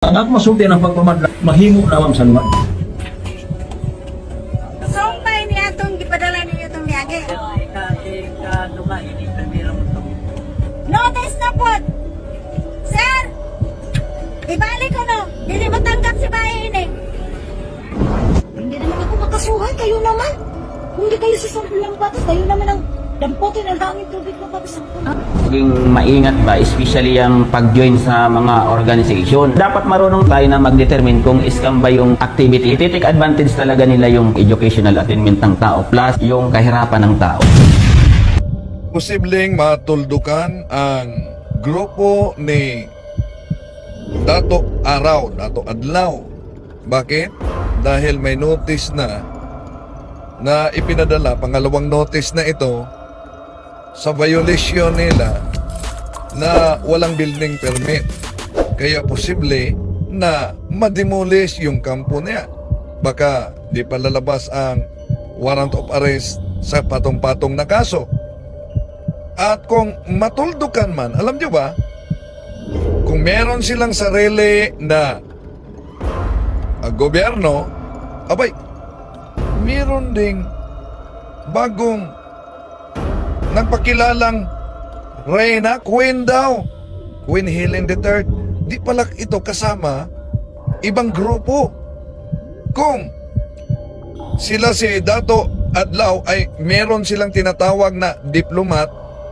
Ang ako masulti ng pagpamadla, mahimo na ma'am sa lugar. Sumpay niya itong gipadala ninyo itong miyagi. Notice na po! Sir! Ibalik ko no! Dili matanggap si bahay ini. Hindi naman ako makasuhan. Kayo naman. Kung hindi kayo sasampul ng batas, kayo naman ang damputin ang daming tubig ng batas. Maging maingat ba, especially yung pag-join sa mga organization. Dapat marunong tayo na mag-determine kung scam ba yung activity. Iti-take advantage talaga nila yung educational attainment ng tao plus yung kahirapan ng tao. posibleng matuldukan ang grupo ni Dato Araw, Dato Adlaw. Bakit? Dahil may notice na na ipinadala, pangalawang notice na ito sa violation nila na walang building permit. Kaya posible na mademolish yung kampo niya. Baka di pa lalabas ang warrant of arrest sa patong-patong na kaso. At kung matuldukan man, alam nyo ba, kung meron silang sarili na ah, gobyerno, abay, meron ding bagong nagpakilalang Reyna Queen daw. Queen Helen III. Di pala ito kasama ibang grupo. Kung sila si Dato Adlaw ay meron silang tinatawag na diplomat.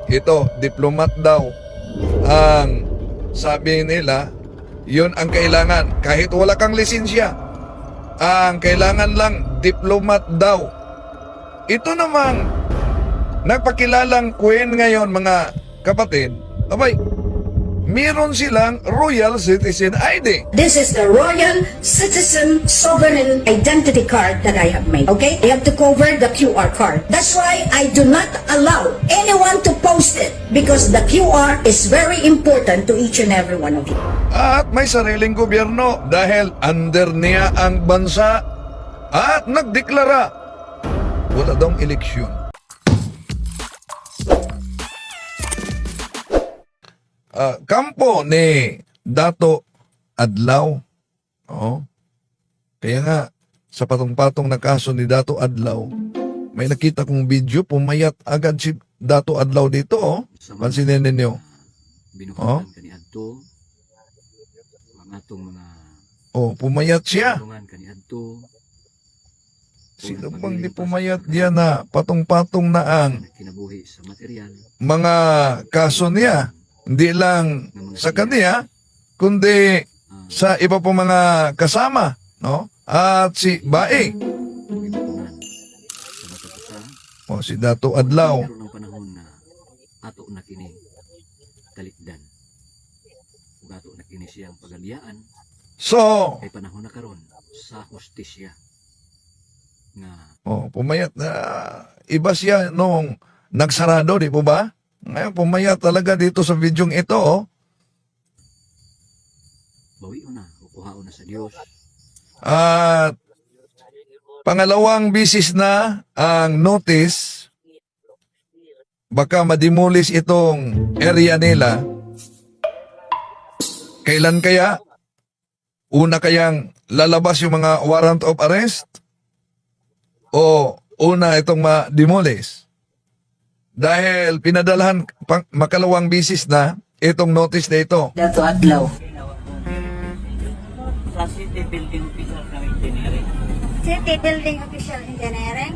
Ito, diplomat daw. Ang sabi nila, yun ang kailangan. Kahit wala kang lisensya. Ang kailangan lang, diplomat daw. Ito namang nagpakilalang queen ngayon mga kapatid. Abay, meron silang Royal Citizen ID. This is the Royal Citizen Sovereign Identity Card that I have made. Okay? I have to cover the QR card. That's why I do not allow anyone to post it because the QR is very important to each and every one of you. At may sariling gobyerno dahil under niya ang bansa at nagdeklara wala daw eleksyon. Ah, kampo ni Dato Adlaw. Oo. Kaya nga, sa patong-patong na kaso ni Dato Adlaw, may nakita kong video, pumayat agad si Dato Adlaw dito. Oh. Pansinin ninyo. Oh. kani adto ang atong mga Oh, pumayat siya. kani adto Sino bang di pumayat diyan na patong-patong na ang na kinabuhi sa material mga kaso niya? Hindi lang sa kanya, kundi sa iba pong mga kasama, no? At si Bae, o si Dato Adlaw. meron ng panahon na ato na kini talikdan ug ato na kini siyang pagaliyaan So, kay panahon na karon sa hustisya nga oh, pumayat na iba siya nung nagsarado, di po ba? Ngayon, pumayat talaga dito sa videong ito, oh. bawion na o kuhaon na sa Dios At pangalawang bisis na ang notice baka mademolish itong area nila. Kailan kaya? Una kayang lalabas yung mga warrant of arrest? O una itong ma-demolish? Dahil pinadalahan pang, makalawang bisis na itong notice na ito. Dato Adlaw. City Building Official Engineering.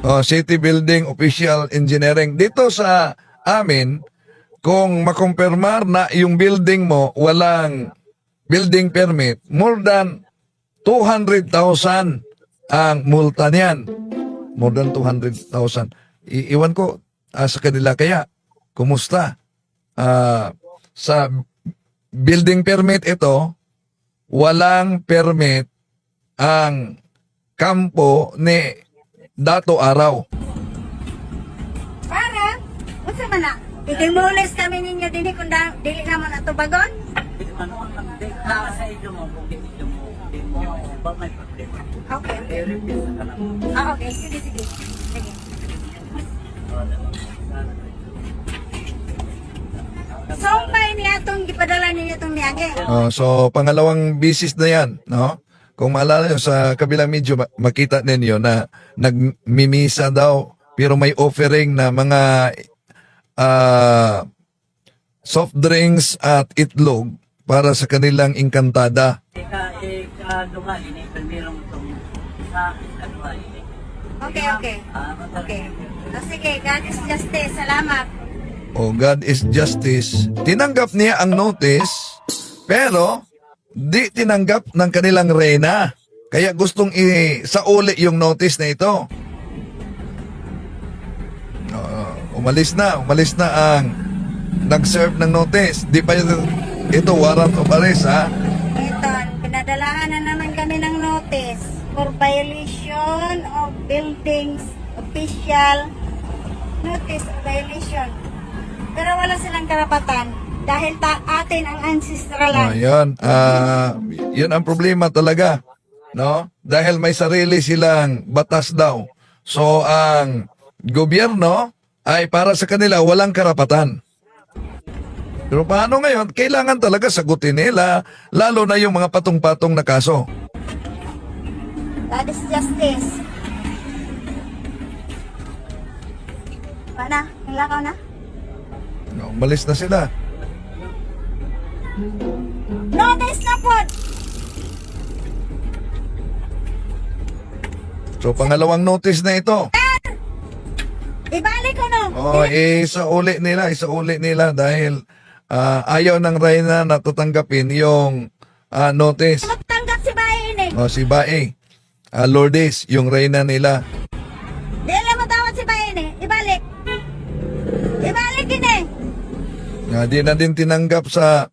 Oh, City Building Official Engineering. Dito sa amin, kung makumpirmar na yung building mo walang building permit, more than 200,000 ang multa niyan. More than 200,000. I- iwan ko ah, sa kanila kaya, kumusta? Ah, sa building permit ito, walang permit ang kampo ni Dato Araw. Para, unsa man na? I-demolish kami ninyo dili kung da, dili naman ato bagon. Okay. Ah, okay. Sige, sige. Sige. Sumpay niya itong gipadala niya itong niyage. Oh, so, pangalawang bisis na yan, no? Kung maalala nyo, sa kabilang medyo ma- makita ninyo na nagmimisa daw, pero may offering na mga ah, soft drinks at itlog para sa kanilang inkantada. Okay, okay. Okay. O sige, God is justice. Salamat. O God is justice. Tinanggap niya ang notice, pero di tinanggap ng kanilang reyna. Kaya gustong isauli yung notice na ito. Oo, umalis na, umalis na ang nag-serve ng notice. Di pa ito, ito warrant of arrest, ha? Ito, pinadalahan na naman kami ng notice for violation of buildings official notice violation. Pero wala silang karapatan dahil ta atin ang ancestral land. yun. Ah, yun ang problema talaga. No? Dahil may sarili silang batas daw. So, ang gobyerno ay para sa kanila walang karapatan. Pero paano ngayon? Kailangan talaga sagutin nila, lalo na yung mga patong-patong na kaso. That is justice. Pana, nilakaw na? No, umalis na sila. Notice na po! So, pangalawang notice na ito. Ibalik ko no! Oh, isauli nila, isauli nila dahil ah, ayaw ng Reyna na tatanggapin yung ah, notice. Matanggap si Bae ini. O si Bae, ah, Lourdes, yung reyna nila. Na di na din tinanggap sa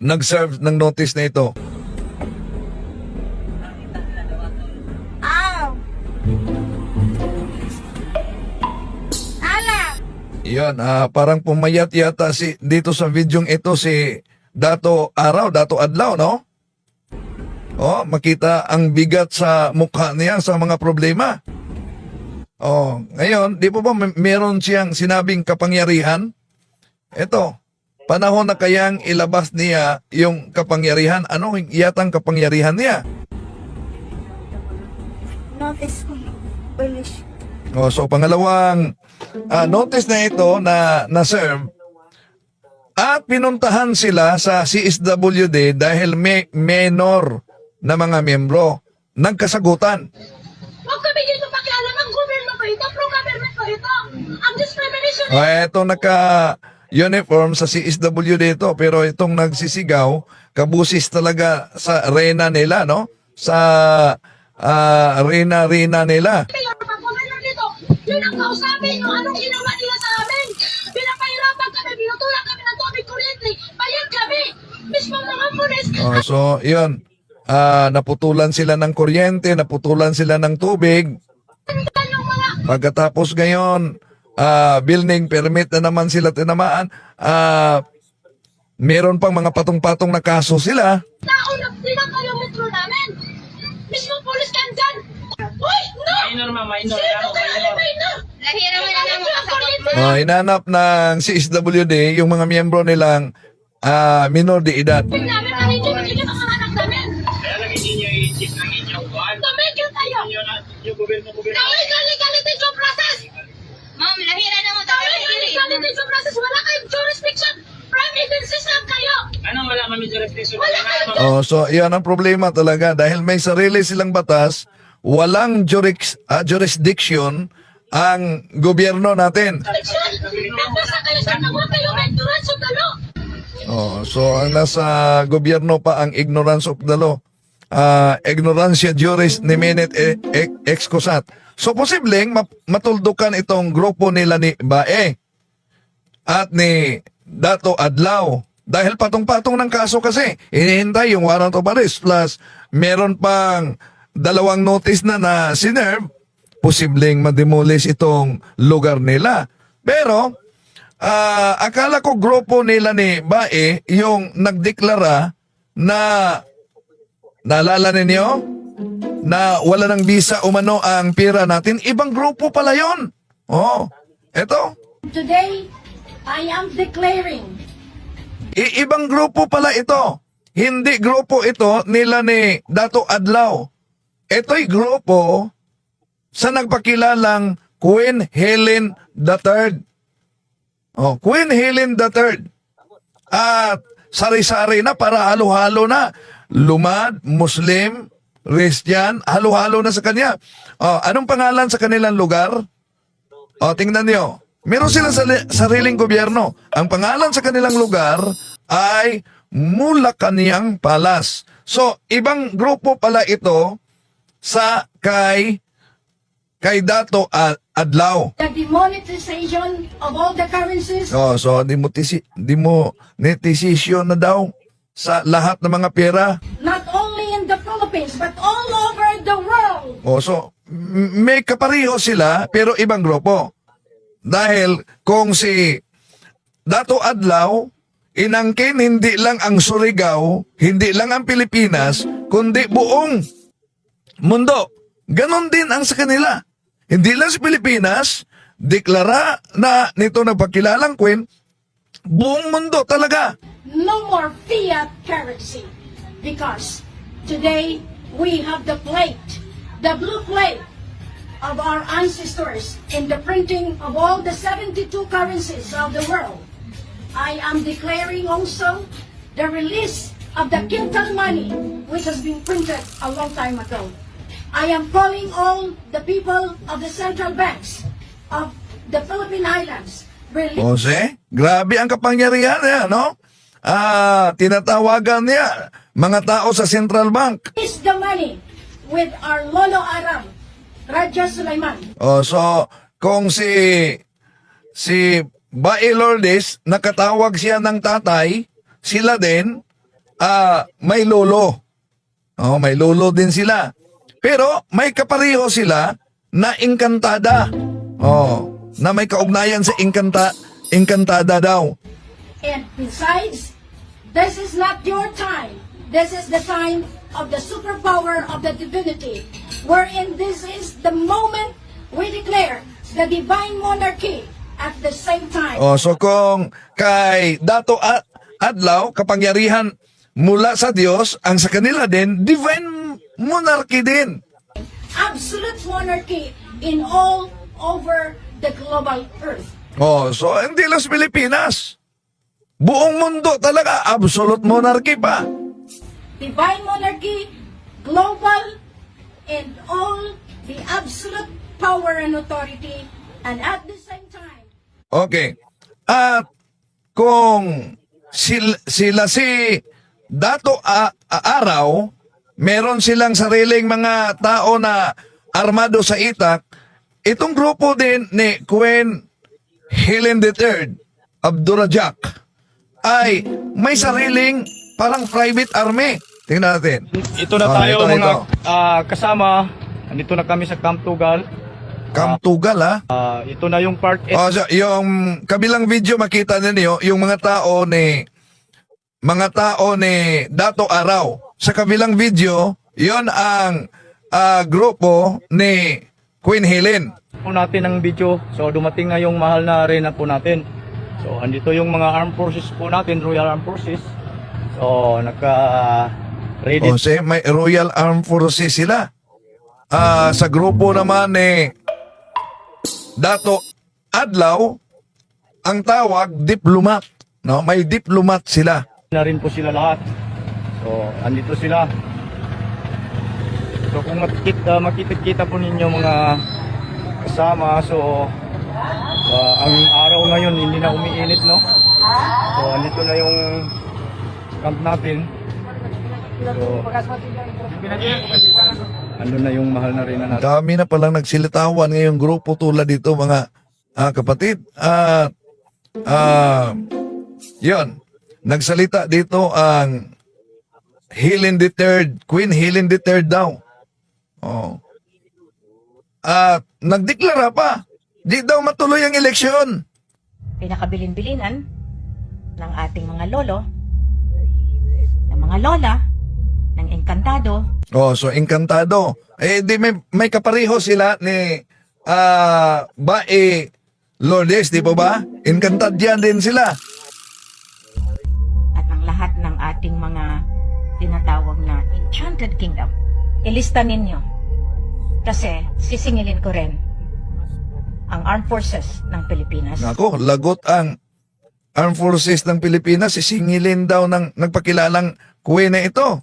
nag-serve ng notice na ito. Iyon, ah, parang pumayat yata si, dito sa videong ito si Dato Araw, Dato Adlaw, no? Oh, makita ang bigat sa mukha niya sa mga problema. Oh, ngayon, di po ba may- meron siyang sinabing kapangyarihan? Ito, panahon na kayang ilabas niya yung kapangyarihan. Ano yung yatang kapangyarihan niya? Notice. Oh, so pangalawang ah, notice na ito na na-serve at pinuntahan sila sa CSWD dahil may minor na mga miyembro nagkasagutan. Huwag kami dito pakialam. Ang gobyerno ko ito. Pro-government ko ito. Ang discrimination Oh, eto naka uniform sa CSWD ito pero itong nagsisigaw kabusis talaga sa rena nila no sa ah, rena-rena nila kayo pag gobyerno dito. Yun ang kausapin nyo. Anong ginawa nila sa amin? Pinapahirapan kami. Binutulak kami ng tubig kuryente. Bayad kami. Mismo mga pulis. Oh, so, yun. Ah, naputulan sila ng kuryente, naputulan sila ng tubig. Pagkatapos ngayon, ah, building permit na naman sila tinamaan. Ah, meron pang mga patong-patong na kaso sila. naunang tinaka yung metro namin. Mismo pulis ka dyan. Uy, no! Minor ma, minor. Sino ka minor? Na kasakot mo. Ah, hinanap ng CSWD yung mga miyembro nilang ah, minor de edad. namin na hindi magiging mga anak namin. Kaya lang hindi nyo i-check ng inyong buwan. Tumigil tayo. Yung gobyerno-gobyerno. Ma'am, lahira na mo tayo. Process. Wala kayong jurisdiction. Prime lang kayo. Anong wala kami jurisdiction? Wala kayong Oh, so yan ang problema talaga dahil may sarili silang batas, walang juris, ah, jurisdiction ang gobyerno natin. jurisdiction. Nagpasa kayo sa mga kayo endurance of the law. Oh, so ang nasa gobyerno pa ang ignorance of the law. Ah, ignorancia juris niminet e, e, excusat. So posibleng matuldukan itong grupo nila ni Bae at ni Dato Adlaw. Dahil patong-patong ng kaso kasi, hinihintay yung warrant of arrest plus meron pang dalawang notice na na sinerve, posibleng mademolish itong lugar nila. Pero, Ah, akala ko grupo nila ni Bae yung nagdeklara na naalala ninyo na wala ng visa umano ang pira natin. Ibang grupo pala yon. Oh, eto. Today, I am declaring I- ibang grupo pala ito. Hindi grupo ito nila ni Dato Adlaw. Ito'y grupo sa nagpakilalang Queen Helen III. Oh, Queen Helen III. At sari-sari na para halo-halo na. Lumad, Muslim, Christian, halo-halo na sa kanya. Oh, anong pangalan sa kanilang lugar? O, tingnan nyo. Meron silang sariling gobyerno. Ang pangalan sa kanilang lugar ay Mulacaniang Palas. So, ibang grupo pala ito sa kay kay Dato A- Adlaw. The demonetization of all the currencies Oh, so netisisyon na daw sa lahat ng mga pera. not only in the Philippines but all over the world. Oh, so may kapariho sila pero ibang grupo. Dahil kung si Dato Adlaw inangkin hindi lang ang Surigao, hindi lang ang Pilipinas, kundi buong mundo. Ganon din ang sa kanila. Hindi lang sa Pilipinas, deklara na nito nagpakilalang Queen, buong mundo talaga. No more fiat currency because today we have the plate, the blue plate of our ancestors in the printing of all the 72 currencies of the world. I am declaring also the release of the quintal money which has been printed a long time ago. I am calling all the people of the central banks of the Philippine Islands Jose, grabe ang kapangyarihan niya, no? Ah, tinatawagan niya mga tao sa Central Bank. is the money with our Lolo Aram, Raja Sulaiman. Oh, so kung si si Bae Lourdes nakatawag siya ng tatay, sila din ah may lolo. Oh, may lolo din sila. Pero may kapariho sila na engkantada. Oh, na may kaugnayan sa engkanta engkantada daw. And besides, this is not your time. This is the time of the superpower of the divinity, wherein this is the moment we declare the divine monarchy at the same time. Oh, so kung kay Dato A- Adlaw, kapangyarihan mula sa Diyos, ang sa kanila din, divine monarchy din. Absolute monarchy in all over the global earth. Oh, so hindi lang sa Pilipinas. Buong mundo talaga, absolute monarchy pa. divine monarchy, global, and all the absolute power and authority, and at the same time, Okay. At kung sila, sila si Dato A- A- Araw, meron silang sariling mga tao na armado sa itak, itong grupo din ni Queen Helen III Abdurajak ay may sariling parang private army. Tingnan natin. Ito na Ah, tayo ito, mga ito. ah, kasama. Andito na kami sa Camp Tugal. Kamtugal ha. Ah, ito na yung part Oh, so, yung kabilang video makita ninyo yung mga tao ni mga tao ni Dato Araw. Sa kabilang video, yon ang ah, grupo ni Queen Helen. po natin ang video. So dumating na yung mahal na arena po natin. So andito yung mga armed forces po natin, Royal Armed Forces. So naka ready O si may Royal Armed Forces sila. Ah, sa grupo naman ni Dato Adlaw, ang tawag diplomat. No, may diplomat sila. na rin po sila lahat. So andito sila. So kung makikita, makikita po ninyo mga kasama, so ah, ang araw ngayon hindi na umiinit, no? So andito na yung camp natin. So, ando na yung mahal na rin na natin. Dami na palang nagsilitawan ngayong grupo tulad dito mga ah, kapatid. At ah, yun, nagsalita dito ang Helen III, Queen Helen III daw. Oh. At nagdeklara pa, Di daw matuloy ang eleksyon. Pinakabilin-bilinan ng ating mga lolo, ng mga lola, ng engkantado. Oh, so engkantado. Eh, di may, may kapareho sila ni ah ba eh, Lourdes, di po ba? Encantadyan din sila. at ang lahat ng ating mga tinatawag na Enchanted Kingdom. Ilista ninyo. Kasi sisingilin ko rin ang Armed Forces ng Pilipinas. Nako, lagot ang Armed Forces ng Pilipinas, sisingilin daw ng nagpakilalang kuwe na ito.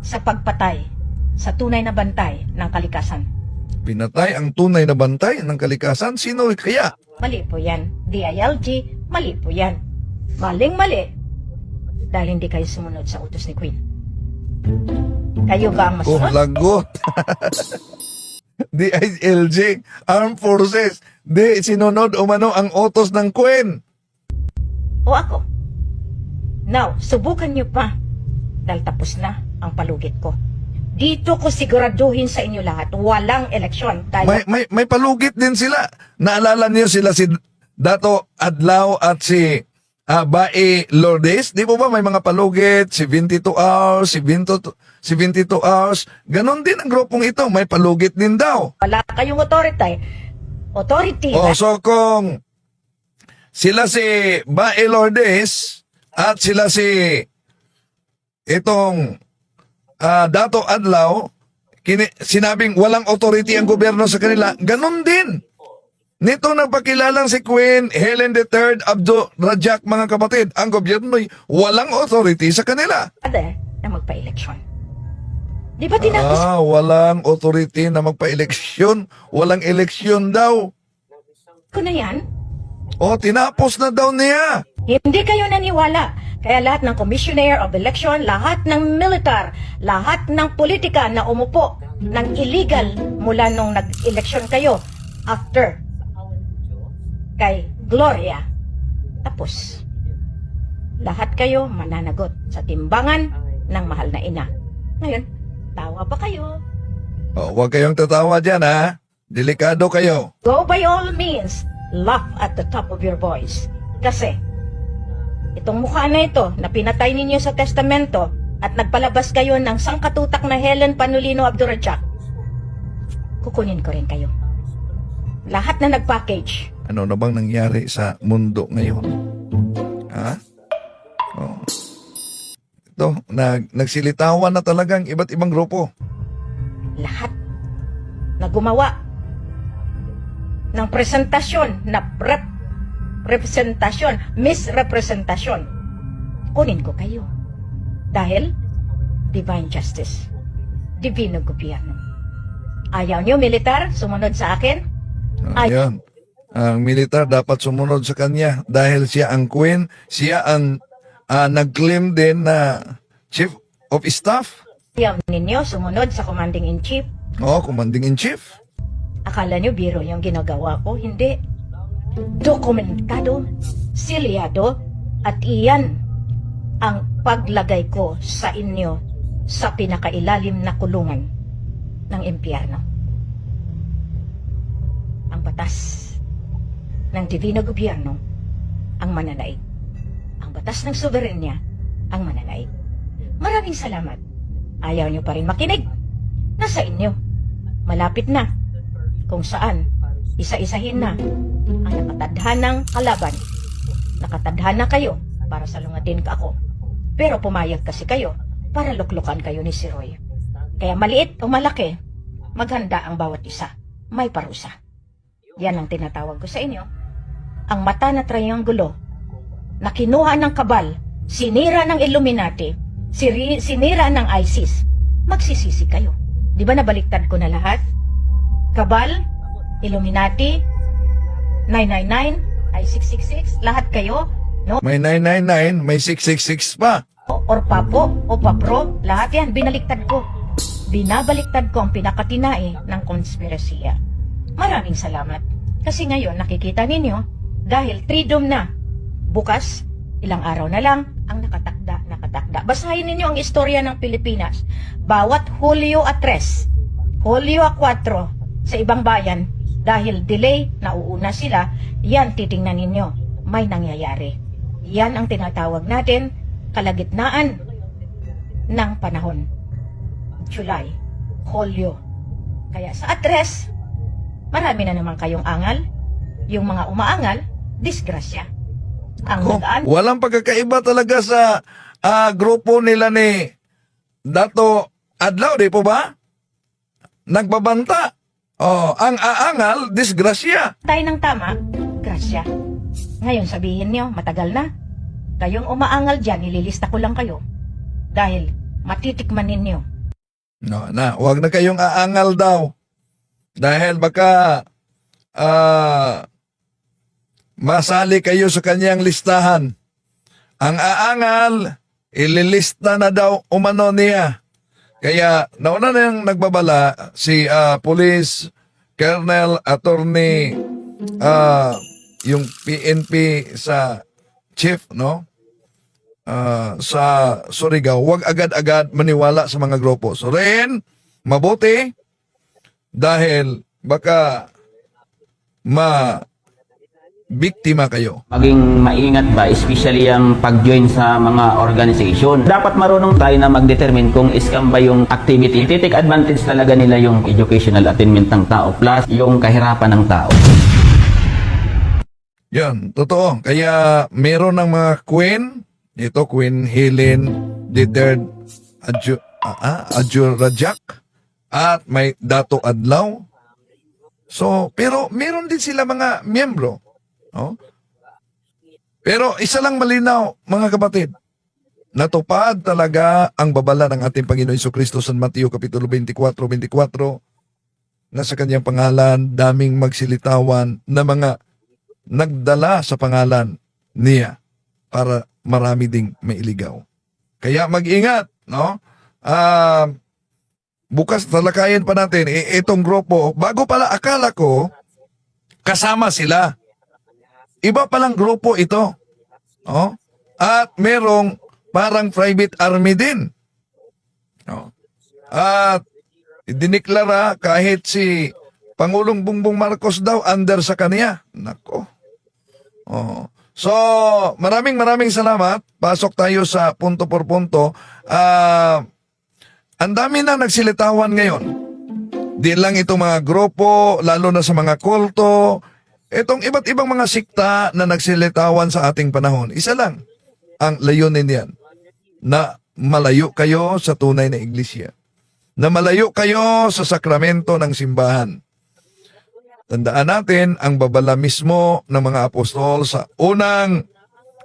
sa pagpatay sa tunay na bantay ng kalikasan. Pinatay ang tunay na bantay ng kalikasan. Sino kaya? Mali po yan. DILG, mali po yan. Maling-mali. Dahil hindi kayo sumunod sa utos ni Queen. Kayo ba ang Oh, masunod? lagot. DILG, Armed Forces, di sinunod umano ang utos ng Queen. o ako? Now, subukan niyo pa. Dahil tapos na ang palugit ko. Dito ko siguraduhin sa inyo lahat, walang eleksyon. Dahil May, may, may palugit din sila. Naalala niyo sila si Dato Adlaw at si ah, Bae Lourdes? Di po ba may mga palugit? Si 22 hours, si 22, si 22 hours. Ganon din ang grupong ito. May palugit din daw. wala kayong authority. Authority Oh, na so kung sila si Bae Lourdes at sila si itong ah, Dato Adlaw, kini, sinabing walang authority ang gobyerno sa kanila, ganun din. Nito nagpakilalang si Queen Helen III Abdo Rajak mga kapatid, ang gobyerno'y walang authority sa kanila. father na magpa-eleksyon. Di ba tinapos Ah, walang authority na magpa-eleksyon, walang eleksyon daw. ko na yan? Oh, tinapos na daw niya. Hindi kayo naniwala. Kaya lahat ng Commissioner of Election, lahat ng militar, lahat ng politika na umupo ng illegal mula nung nag-election kayo after kay Gloria. Tapos, lahat kayo mananagot sa timbangan ng mahal na ina. Ngayon, tawa pa kayo. Oh, huwag kayong tatawa dyan, ha? Delikado kayo. Go by all means, laugh at the top of your voice. Kasi, itong mukha na ito na pinatay ninyo sa testamento at nagpalabas kayo ng sangkatutak na Helen Panulino Abdurajak, kukunin ko rin kayo. Lahat na nag-package, Ano na bang nangyari sa mundo ngayon? Ha? Oh. Ito, nag, nagsilitawan na talagang iba't ibang grupo. lahat na gumawa ng presentasyon na rep, representasyon, misrepresentasyon, kunin ko kayo. Dahil, divine justice, divino gobyerno. Ayaw niyo, militar, sumunod sa akin? Ay. Ayan. Ang militar dapat sumunod sa kanya dahil siya ang queen, siya ang ah, nag-claim din na chief of staff. Ayaw ninyo, sumunod sa commanding-in-chief? Oh, commanding in chief. Akala niyo biro yung ginagawa ko? Hindi. Dokumentado, silyado, at iyan ang paglagay ko sa inyo sa pinakailalim na kulungan ng impyerno. Ang batas ng Divino Gobyerno ang mananaig. Ang batas ng soberenya ang mananaig. Maraming salamat. Ayaw niyo pa rin makinig. Nasa inyo. Malapit na kung saan isa-isahin na ang nakatadhanang kalaban. Nakatadhana kayo para salungatin ka ako. Pero pumayag kasi kayo para luklukan kayo ni si Roy. Kaya maliit o malaki, maghanda ang bawat isa. May parusa. Yan ang tinatawag ko sa inyo. Ang mata na triangulo na kinuha ng kabal, sinira ng Illuminati, siri, sinira ng ISIS, magsisisi kayo. Di ba nabaliktad ko na lahat? Kabal, Illuminati, 999, I666, lahat kayo, no? May 999, may 666 pa. Or papo, o papro, lahat yan, binaliktad ko. Binabaliktad ko ang pinakatinai ng konspirasiya. Maraming salamat. Kasi ngayon, nakikita ninyo, dahil tridom na, bukas, ilang araw na lang, ang nakatakda, nakatakda. Basahin ninyo ang istorya ng Pilipinas. Bawat Hulyo at 3, Hulyo at 4, sa ibang bayan, dahil delay, nauuna sila, yan titingnan ninyo, may nangyayari. Yan ang tinatawag natin, kalagitnaan ng panahon. July, Hulyo. Kaya sa address, marami na naman kayong angal. Yung mga umaangal, disgrasya. Ang Ko, nagaan, walang pagkakaiba talaga sa ah, grupo nila ni Dato adlaw, di po ba? Nagbabanta. Oh, ang aangal, disgrasya. Tayo ng tama, grasya. Ngayon sabihin niyo, matagal na. Kayong umaangal dyan, nililista ko lang kayo. Dahil matitikman ninyo. No, na, wag na kayong aangal daw. Dahil baka ah masali kayo sa kanyang listahan. Ang aangal, ililista na daw umano niya. Kaya nauna na yung nagbabala si ah, Police Colonel Attorney ah, yung PNP sa chief, no? Ah, sa Surigao, wag agad-agad maniwala sa mga grupo. So rin, mabuti dahil baka ma biktima kayo. Maging maingat ba, especially ang pag-join sa mga organization. Dapat marunong tayo na mag-determine kung scam ba yung activity. Titik advantage talaga nila yung educational attainment ng tao plus yung kahirapan ng tao. Yan, totoo. Kaya meron ng mga queen, ito Queen Helen the third Adju, ah, ah, Adjurajak at may Dato Adlaw. So, pero meron din sila mga miyembro. No? Pero isa lang malinaw, mga kapatid. Natupad talaga ang babala ng ating Panginoon Iso Kristo sa Mateo Kapitulo 24, 24 na sa kanyang pangalan daming magsilitawan na mga nagdala sa pangalan niya para marami ding mailigaw. Kaya mag-ingat, no? Ah, bukas talakayin pa natin eh, itong grupo. Bago pala akala ko kasama sila. Iba palang grupo ito. No? At merong parang private army din. No? At diniklara kahit si Pangulong Bongbong Marcos daw under sa kanya. Nako. Oh. So, maraming maraming salamat. Pasok tayo sa punto por punto. Ah, ang dami na nagsilitawan ngayon. Di lang itong mga grupo, lalo na sa mga kulto, itong iba't ibang mga sikta na nagsilitawan sa ating panahon. Isa lang ang layunin niyan, na malayo kayo sa tunay na iglesia. Na malayo kayo sa sakramento ng simbahan. Tandaan natin ang babala mismo ng mga apostol sa unang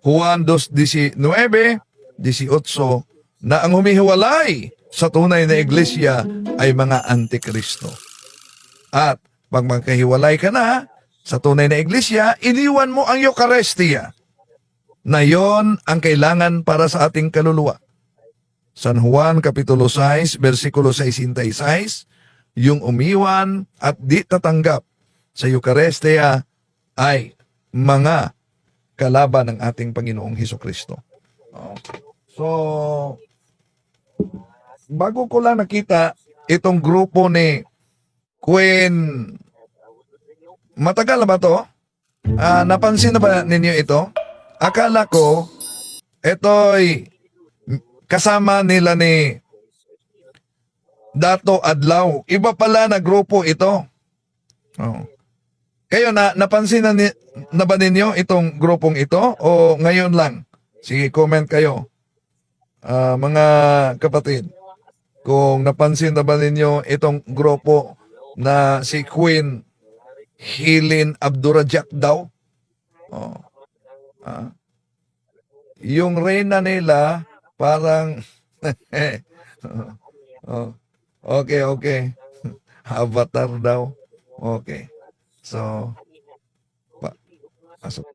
Juan 2.19, 18, na ang humihiwalay sa tunay na iglesia ay mga antikristo. At pag magkahiwalay ka na sa tunay na iglesia, iniwan mo ang Eucharistia na yon ang kailangan para sa ating kaluluwa. San Juan Kapitulo 6, versikulo 66, yung umiwan at di tatanggap sa Eucharistia ay mga kalaban ng ating Panginoong Heso Kristo. So, bago ko lang nakita itong grupo ni Queen, matagal na ba to? Ah, napansin na ba ninyo ito? Akala ko, ito'y kasama nila ni Dato Adlaw. Iba pala na grupo ito. Oh. Kayo na napansin na, ni, na ba ninyo itong grupong ito o ngayon lang? Sige, comment kayo. Ah, mga kapatid, kung napansin na ba ninyo itong grupo na si Queen Hilin Abdurajak daw? Oh. Ah. Yung reyna nila parang oh. Okay, okay. Avatar daw. Okay. So, pa, pasok.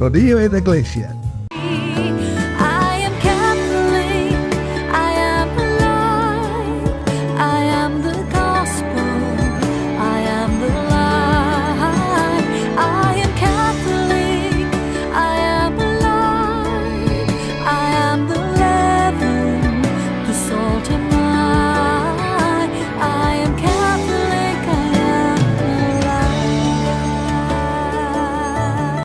Rodillo et Iglesia,